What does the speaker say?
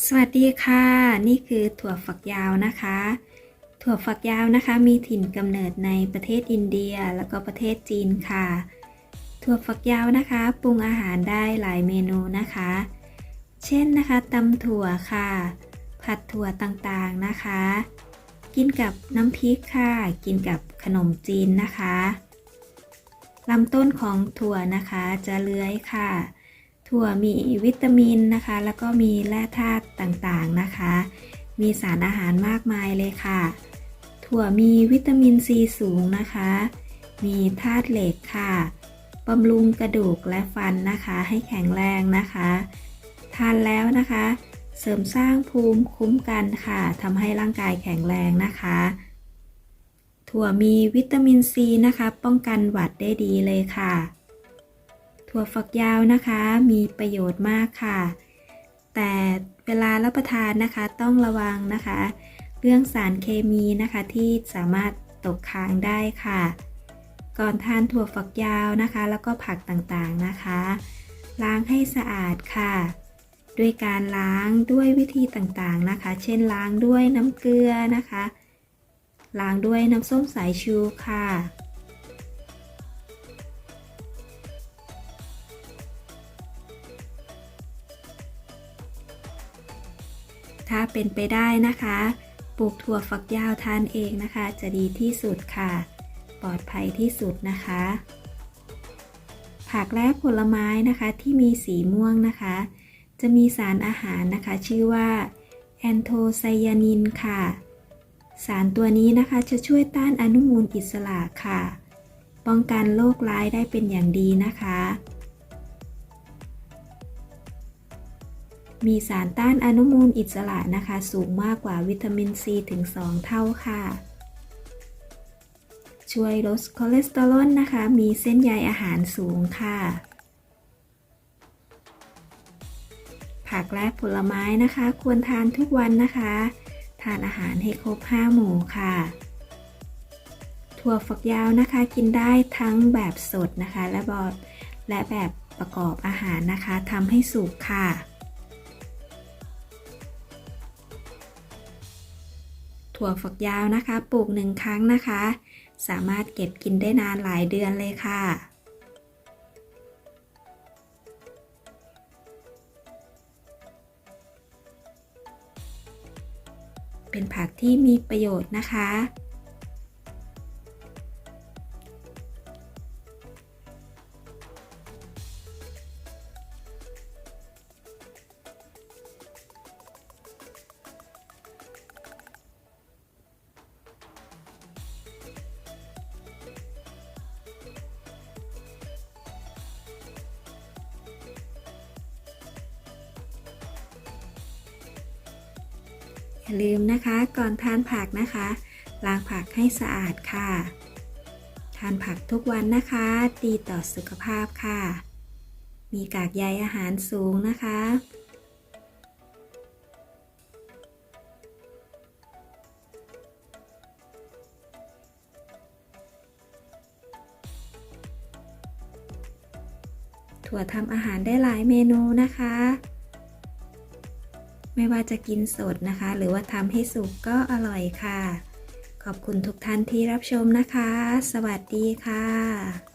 สวัสดีค่ะ นี่คือถั่วฝักยาวนะคะ ถั่วฝักยาวนะคะ มีถิ่นกำเนิดในประเทศอินเดียแล้วก็ประเทศจีนค่ะ ถั่วฝักยาวนะคะปรุงอาหารได้หลายเมนูนะคะ เช่นนะคะตำถั่วค่ะ ผัดถั่วต่างๆนะคะ กินกับน้ำพริกค่ะ กินกับขนมจีนนะคะลำต้นของถั่วนะคะจะเลื้อยค่ะ ถั่วมีวิตามินนะคะ แล้วก็มีแร่ธาตุต่างๆนะคะ มีสารอาหารมากมายเลยค่ะ ถั่วมีวิตามินซีสูงนะคะ มีธาตุเหล็กค่ะบำรุงกระดูกและฟันนะคะ ให้แข็งแรงนะคะ ทานแล้วนะคะ เสริมสร้างภูมิคุ้มกันค่ะทำให้ร่างกายแข็งแรงนะคะ ถั่วมีวิตามินซีนะคะ ป้องกันหวัดได้ดีเลยค่ะ ถั่วฝักยาวนะคะมีประโยชน์มากค่ะ แต่เวลารับประทานนะคะต้องระวังนะคะ เรื่องสารเคมีนะคะที่สามารถตกค้างได้ค่ะ ก่อนทานถั่วฝักยาวนะคะ แล้วก็ผักต่างๆนะคะ ล้างให้สะอาดค่ะ ด้วยการล้างด้วยวิธีต่างๆนะคะ เช่นล้างด้วยน้ำเกลือนะคะ ล้างด้วยน้ำส้มสายชูค่ะ ถ้าเป็นไปได้นะคะ ปลูกถั่วฝักยาวทานเองนะคะ จะดีที่สุดค่ะ ปลอดภัยที่สุดนะคะ ผักและผลไม้นะคะที่มีสีม่วงนะคะ จะมีสารอาหารนะคะ ชื่อว่าแอนโทไซยานินค่ะ สารตัวนี้นะคะจะช่วยต้านอนุมูลอิสระค่ะ ป้องกันโรคร้ายได้เป็นอย่างดีนะคะ มีสารต้านอนุมูลอิสระนะคะ สูงมากกว่าวิตามินซีถึง 2 เท่าค่ะ ช่วยลดคอเลสเตอรอลนะคะ มีเส้นใยอาหารสูงค่ะ ผักและผลไม้นะคะ ควรทานทุกวันนะคะ ทานอาหารให้ครบ 5 หมู่ค่ะถั่วฝักยาวนะคะกินได้ทั้งแบบสดนะคะ และแบบและแบบประกอบอาหารนะคะทำให้สุกค่ะ ถั่วฝักยาวนะคะ ปลูกหนึ่งครั้งนะคะ สามารถเก็บกินได้นานหลายเดือนเลยค่ะ เป็นผักที่มีประโยชน์นะคะ อย่าลืมนะคะก่อนทานผักนะคะล้างผักให้สะอาดค่ะ ทานผักทุกวันนะคะ ดีต่อสุขภาพค่ะ มีกากใยอาหารสูงนะคะ ถั่วทำอาหารได้หลายเมนูนะคะ ไม่ว่าจะกินสดนะคะ หรือว่าทำให้สุกก็อร่อยค่ะ ขอบคุณทุกท่านที่รับชมนะคะ สวัสดีค่ะ